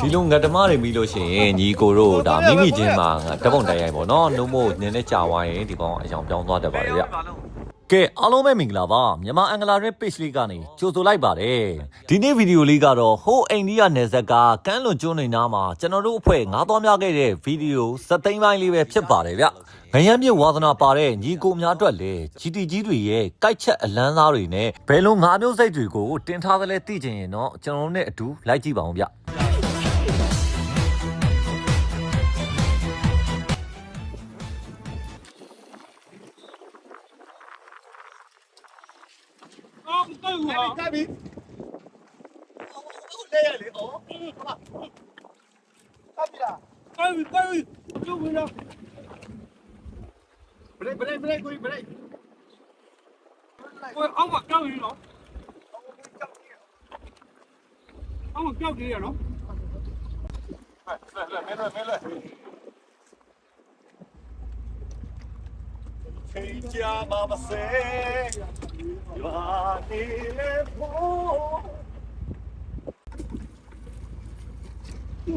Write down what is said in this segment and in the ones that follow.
ဒီလိုငတ်တမတွေပြီးလို့ရှိရင်ညီကိုတို့ဒါမိမိချင်းမှာဓာတ်ပုံတိုင်ရိုက်ပေါ့နော်နှုတ်မို့နည်းနည်းကြာသွားရင်ဒီကောင်အယောင်ပြောင်းသွားတတ်ပါတယ်ဗျကဲအားလုံးပဲမင်္ဂလာပါမြန်မာအင်္ဂလာရဲ့ page လေးကနေကြိုဆိုလိုက်ပါတယ်ဒီနေ့ဗီဒီယိုလေးကတော့ဟိုးအိန္ဒိယနယ်စပ်ကကမ်းလွန်ကျွန်းနေနားမှာကျွန်တော်တို့အဖွဲ့ငားသွားများခဲ့တဲ့ဗီဒီယိုစက်သိန်းပိုင်းလေးပဲဖြစ်ပါတယ်ဗျငရမ်းမြစ်ဝါသနာပါတဲ့ညီကိုများအတွက်လေ GT ကြီးတွေရဲ့ကြိုက်ချက်အလန်းသားတွေနဲ့ဘယ်လိုငါးမျိုးစိတ်တွေကိုတင်ထားသလဲသိချင်ရင်တော့ကျွန်တော်တို့နဲ့အတူလိုက်ကြည့်ပါအောင်ဗျ ကိုယ်ကကပြီဟုတ်လဲရလေဩဟုတ်လားကပြီလားကိုယ်ကိုယ်ကျုပ်ဝင်တော့ဘရိတ်ဘရိတ်ဘရိတ်ကိုဘရိတ်ကိုယ်အောက်ကကြောက်ရည်နော်အောက်ကကြောက်ကြီးရနော်မဲလွယ်မဲလွယ်ခေချာမမစေယာနေလေ 回家妈妈睡，愿你幸。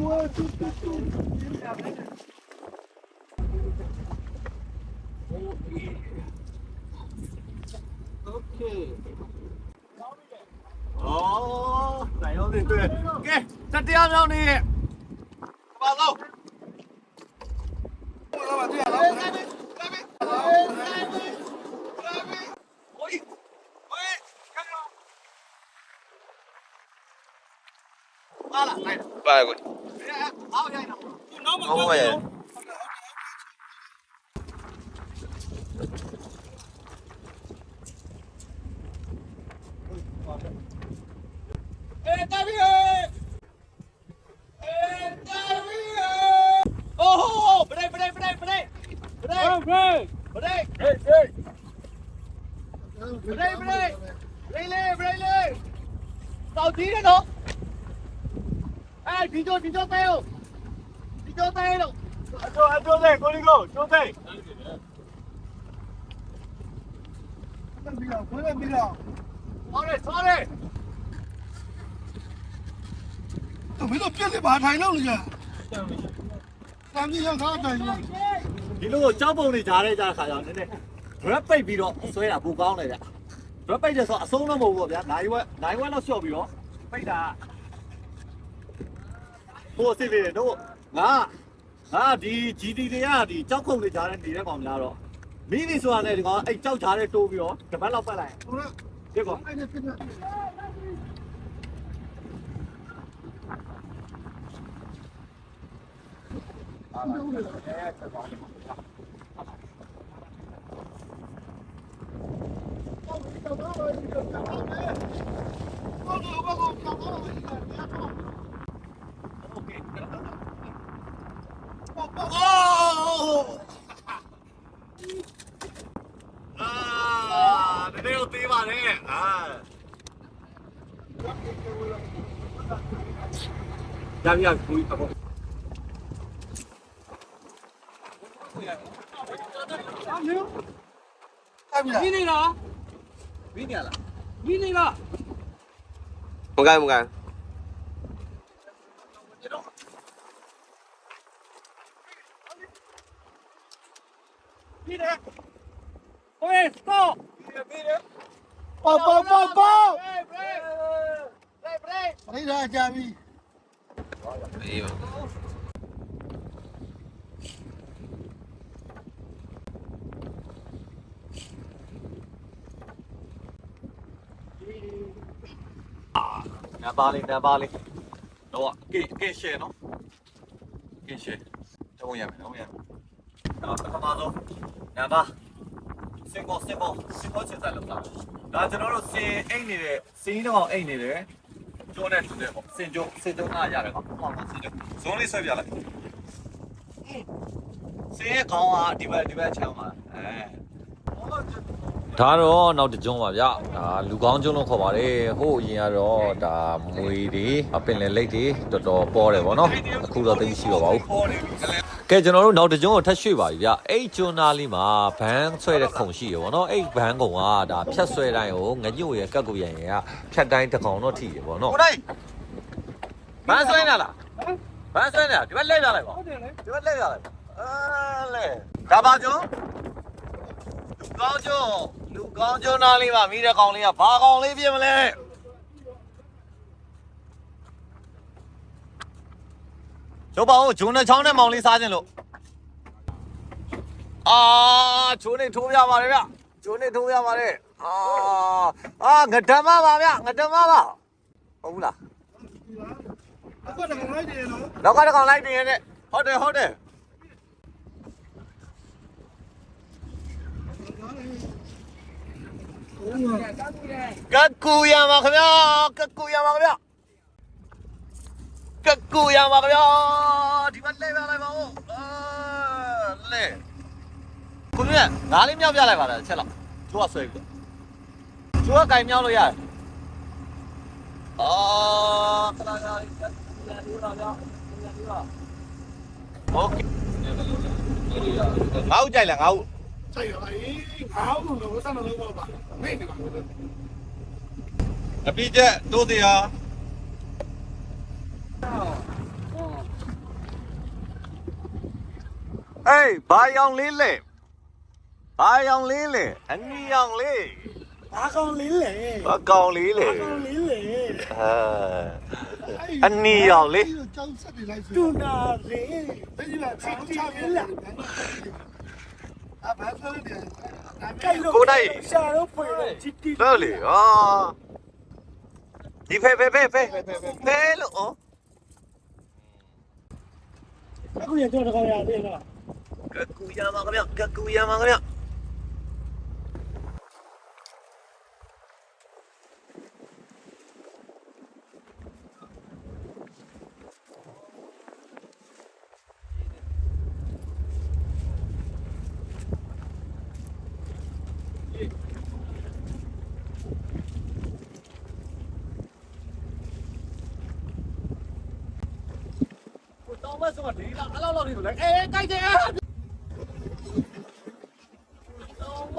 我就是祝福你。OK。哦，来哟，对对，OK，再第二张你，走。老板， လာ来ပါကွအောက်ရိုက်တော့ကိုနောက်မှာဟုတ်ကြောက်ပါရရဲ့နော်အေးတာပြီအေး 哎，啤酒啤酒带喽，啤酒带喽。俺做俺做在，过来过，做在。不能比了，不能比了。好嘞，好嘞。怎么都变得把台弄了呀？咱们让他等一下。ဒီလိုကြောက်ပုံတွေကြားတဲ့ကြားခါကျတော့နည်းနည်း drop ပိတ်ပြီးတော့ဆွဲတာပိုကောင်းတယ်ဗျ drop ပိတ်တယ်ဆိုတော့အဆုံးတော့မဟုတ်ဘူးပေါ့ဗျာနိုင်ဝက်နိုင်ဝက်တော့လျှော့ပြီးတော့ပိတ်တာက ဟိုအစ်စ်လေးတို့ငါငါဒီ GT တွေကဒီကြောက်ခုံနေကြားတဲ့နေတဲ့ကောင်များတော့မိမိဆိုတာနဲ့ဒီကောင်အဲ့ကြောက်ကြားတဲ့တိုးပြီးတော့တပတ်လောက်ပတ်လိုက်ဟုတ်လားဒီကောင်အဲ့ဒါပြက်နေအာတကယ်တော့သေးပါနဲ့အာ ရပြီရပြီအခု အမေ အဲ့ပြီလား ဒီနေလား ပြီးနေလား ဒီနေလား မကန်မကန် ပြီးတ ယ်ကိုယ် stop ပြီးတယ်ပေါ့ပေါ့ပေါ့ပေါ့ဘရိတ်ဘရိတ်ဘရိတ်ဘရိတ်ရိဒါကြာပြီ အေးပါနံပါတ်လေးနံပါတ်လေးတော့ကင်ကင်ရှယ်နော်ကင်ရှယ်တော့ရမယ်တော့ရမယ် တော့ပထမဆုံးနံပါတ်စင်ကောစင်ကောစင်ကောချက်စားလောက်တာဒါကျွန်တော်တို့စင်အိတ်နေတဲ့စင်းတော့အိတ်နေတယ်ကျိုးနဲ့တူတယ်ပေါ့စင်ကျိုးစင်ကျိုးကရတယ်ကောဟောမှာစင်ကျိုးဇုံးလေးဆွဲပြလိုက်စင်ရဲ့ခေါင်းကဒီဘက်ဒီဘက်ချမ်းပါအဲဒါတော့နောက်တစ်ကြုံပါဗျဒါလူကောင်းကျုံလို့ခေါ်ပါတယ်ဟိုအရင်ကတော့ဒါမွေတွေအပင်လယ်လိတ်တွေတော်တော်ပေါ်တယ်ဗောနော်အခုတော့သိမရှိတော့ပါဘူးပေါ်နေပြီ ကဲကျွန်တော်တို့နောက်တစ်ကြုံကိုထပ်ရွှေ့ပါပြီဗျအဲ့ကျွန်းသားလေးမှာဘန်းဆွဲတဲ့ခုံရှိရဗောနော်အဲ့ဘန်းကုံကဒါဖြတ်ဆွဲတိုင်းကိုငညို့ရကက်ကူရရင်ကဖြတ်တိုင်းတစ်ကောင်တော့ထိရဗောနော်ကိုတိုင်းဘန်းဆွဲနေတာလားဟဘန်းဆွဲနေတာဒီဘက်လှည့်ပြလိုက်ပါဟုတ်တယ်လေဒီဘက်လှည့်ပြလိုက်ပါအာလေဒါပါကျော်လူကောင်းကျော်လူကောင်းကျော်နားလေးပါမိတဲ့ကောင်လေးကဘာကောင်လေးပြင်မလဲ ကျော်ပါဦးဂျုံနဲ့ချောင်းနဲ့မောင်လေးစားခြင်းလို့အာဂျုံနဲ့ထိုးပြပါတယ်ဗျဂျုံနဲ့ထိုးပြပါတယ်အာအာငဒမပါဗျငဒမပါဟုတ်ဘူးလားအခုတော့လိုက်တယ်နော်နောက်ကတစ်ကောင်လိုက်တင်ရတဲ့ဟုတ်တယ်ဟုတ်တယ်ကကူရမှာခင်ဗျာကကူရမှာခင်ဗျာ ကကူရမှာခင်ဗျာဒီမှာလဲပြလိုက်ပါဦးအာလဲကိုမြတ်ငါးလေးမြောက်ပြလိုက်ပါလားချက်လောက်သူကဆွဲပြီသူကကင်မြောက်လို့ရတယ်အာခဏခဏโอเคငါ့ဦးကြိုက်လားငါ့ဦး ဆိုင်ရအေးငါ့ကိုတော့ဆက်လို့တော့ပါမေ့နေပါဘူး အပိချက်တို့တရား အေးဘာယောင်လေးလဲဘာယောင်လေးလဲအနီယောင်လေးဘာကောင်လေးလေဘာကောင်လေးလဲကောင်လေးလေအာအနီယောင်လေးကျောင်းဆက်နေလိုက်ဆိုတူနာလေတကြီးလာချီချီလာအဘာဆိုလဲကြိုက်လို့ကိုနိုင်ရှာတော့ဖွေတော့ချစ်တီလို့လေအာဒီဖေဖေဖေဖေဖေလို့ဩအခုရတော့တော့ရတယ်လားကကူရမှာခင်ဗျကကူရမှာခင်ဗျတော့မဆိုဒီလားအလောက်လောက်နေ လို့လေအေးကြိုက်တယ်တော့မဆိုဒီလားအလောက်လောက်နေလို့လေအေးကြိုက်တယ်ဟောဒီစီးတယ်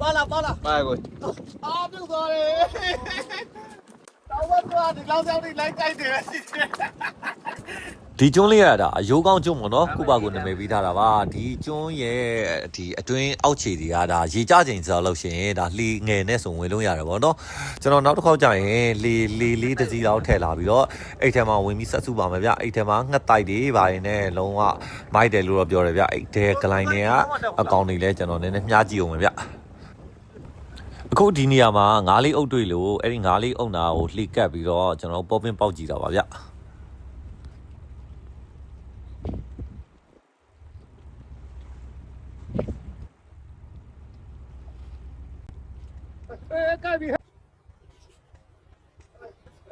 ပါလာပါလာပါကိုအားပြုတ်သွားတယ်တော့မဆိုဒီလောက်ကြောင်ဒီလိုက်ကြိုက်တယ်စီးတယ် ဒီကျွန်းလေးရတာအယိုးကောင်းကျွန်းပေါ့နော်ခုပါကိုနာမည်ပေးထားတာပါဒီကျွန်းရဲ့ဒီအတွင်းအောက်ခြေတွေကဒါရေကြချိန်ဆိုတော့လို့ရှိရင်ဒါလှေငယ်နဲ့ဆိုဝင်လို့ရတယ်ပေါ့နော်ကျွန်တော်နောက်တစ်ခေါက်ကြာရင်လှေလှေလေးတစ်စီးလောက်ထည့်လာပြီးတော့အဲ့ထဲမှာဝင်ပြီးဆက်စုပါမယ်ဗျအဲ့ထဲမှာငှက်တိုက်တွေပါရင်လည်းလုံးဝမိုက်တယ်လို့တော့ပြောတယ်ဗျအဲ့ထဲကလိုင်းတွေကအကောင်တွေလည်းကျွန်တော်နည်းနည်းမြှားကြည့်အောင်မယ်ဗျအခုဒီနေရာမှာငါးလေးအုပ်တွေ့လို့အဲ့ဒီငါးလေးအုပ်နာကိုလှေကပ်ပြီးတော့ကျွန်တော်ပေါ်ပင်ပေါက်ကြည့်တာပါဗျ အေးကြိုက်ပြီ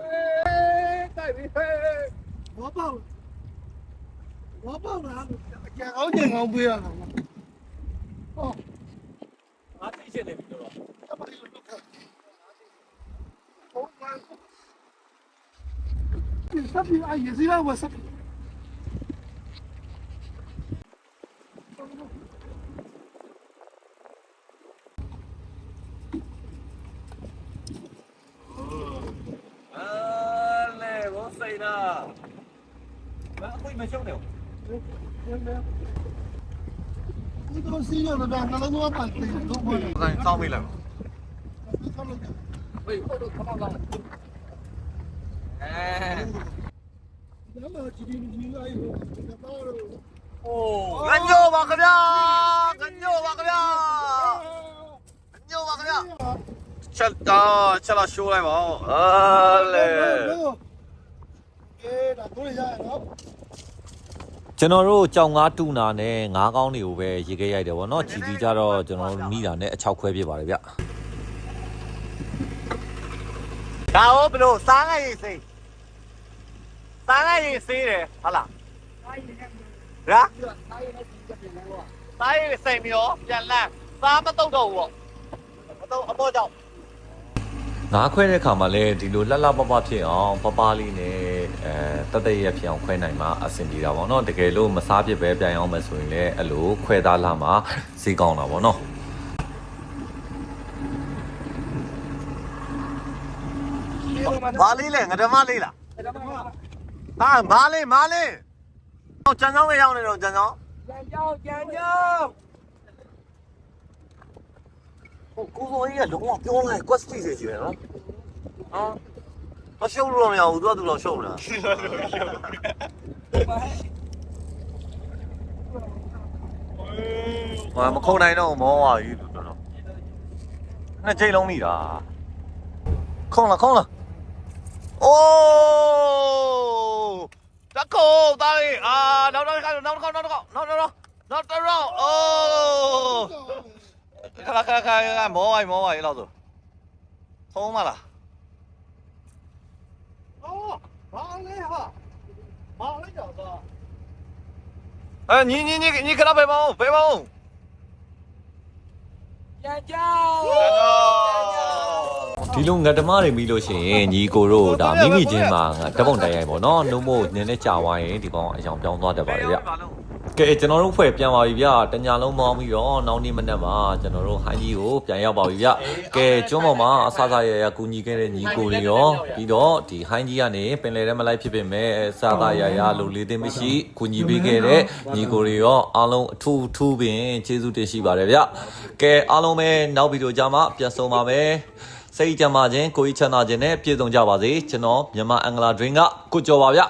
အေးကြိုက်ပြီဟဲ့ ဘောပေါက်ဘောပေါက်လားအကြံကောင်းကြံကောင်းပေးရတာဟုတ်ငါသိချင်တယ်ပြီတော့ဟုတ်ပါဘူးဆက်ပြီးအရေးစီလာဝဆက် အာလေဘောစိတ်နာ မအခုမရှုံးနေဘူးဒီတော့စီးရတော့ငါလုံးဝပတ်တယ်တော့ဘာလဲဆိုင်စောင်းမိလိုက်ပါဆောက်လို့ဟေးဟုတ်တော့ခမောက်ကောင်းတယ်အဲဒါမှ ကြည့်ပြီးကြည့်လိုက်တော့ဘာလို့โอ้ငညိုပါခင်ဗျာငညိုပါခင်ဗျာငညိုပါခင်ဗျာချက်တော့ချက်တော့ရှိုးလိုက်ပါဦးအာလေအေးဒါတို့ရရနော်ကျွန်တော်တို့ကြောင်ငါးတူနာနဲ့ငါးကောင်းတွေကိုပဲရေခဲရိုက်တယ်ဗောနော်ချီတီကြတော့ကျွန်တော်တို့မိတာနဲ့အချောက်ခွဲပြပါတယ်ဗျဒါဟုတ်ဘလို့စားငယ်ရေးစိစားငယ်ရေးစေးတယ်ဟုတ်လားရာစားရေးစိတ်မျိုးပြန်လန့်စားမတော့တော့ဘူးပေါ့မတော့အပေါ်ကြောင့် ငါးခွဲတဲ့ခါမှာလည်းဒီလိုလှလှပပဖြစ်အောင်ပပလေးနဲ့အဲတတ်တရရဖြစ်အောင်ခွဲနိုင်မှာအဆင်ပြေတာဗောနော်တကယ်လို့မစားဖြစ်ပဲပြန်အောင်မယ်ဆိုရင်လည်းအဲ့လိုခွဲသားလာမှာဈေးကောင်းတာဗောနော်ဘာလေးလဲငဒမလေးလားဟာမားလေးမားလေးဟောကျန်ချောင်းလေးရောက်နေတော့ကျန်ချောင်းကြံကြောင်းကြံကြောင်း 工作也员都往丢怪管谁解决了啊他修路了没有我哥都老修了没关系我们口那一栋毛啊一直在那那这栋米啊空了空了哦大口大力啊挠挠一下挠挠一下挠挠挠挠挠挠哦 ခါခါခါခါမောဝိုင်မောဝိုင်လောက်ဆိုသုံးမလား哦，忙嘞哈，忙嘞小子，哎你你你你给他背包背包眼角，ဒီလိုငတ်တမတွေမိလို့ရှိရင်ညီကိုတို့ဒါမိမိချင်းမှာဓာတ်ပုံတိုင်ရိုက်ပေါ့နော်နှုတ်မို့နင်းနဲ့ကြာသွားရင်ဒီကောင်အယောင်ပြောင်းသွားတတ်ပါတယ်ဗျ ပါလို့ ကဲကျွန်တော်တို့ဖွဲ့ပြန်ပါပြီဗျတညာလုံးမောင်းပြီးတော့နောက်နေ့မနက်မှာကျွန်တော်တို့ဟိုင်းကြီးကိုပြန်ရောက်ပါပြီဗျကဲကျွန်းပေါ်မှာအဆဆရရကူညီခဲ့တဲ့ညီကိုတွေရောပြီးတော့ဒီဟိုင်းကြီးကနေပင်လယ်ထဲမလိုက်ဖြစ်ဖြစ်မဲ့အဆဆရရလိုလေးသိမရှိကူညီပေးခဲ့တဲ့ညီကိုတွေရောအားလုံးအထူးထူးပင်ကျေးဇူးတင်ရှိပါတယ်ဗျကဲအားလုံးပဲနောက်ဗီဒီယိုကြမှာပြန်ဆုံပါမယ်စိတ်ကြမ်းပါခြင်းကိုယ်ကြီးချမ်းသာခြင်းနဲ့ပြည့်စုံကြပါစေကျွန်တော်မြန်မာအင်္ဂလာဒရင်းကကိုကျော်ပါဗျ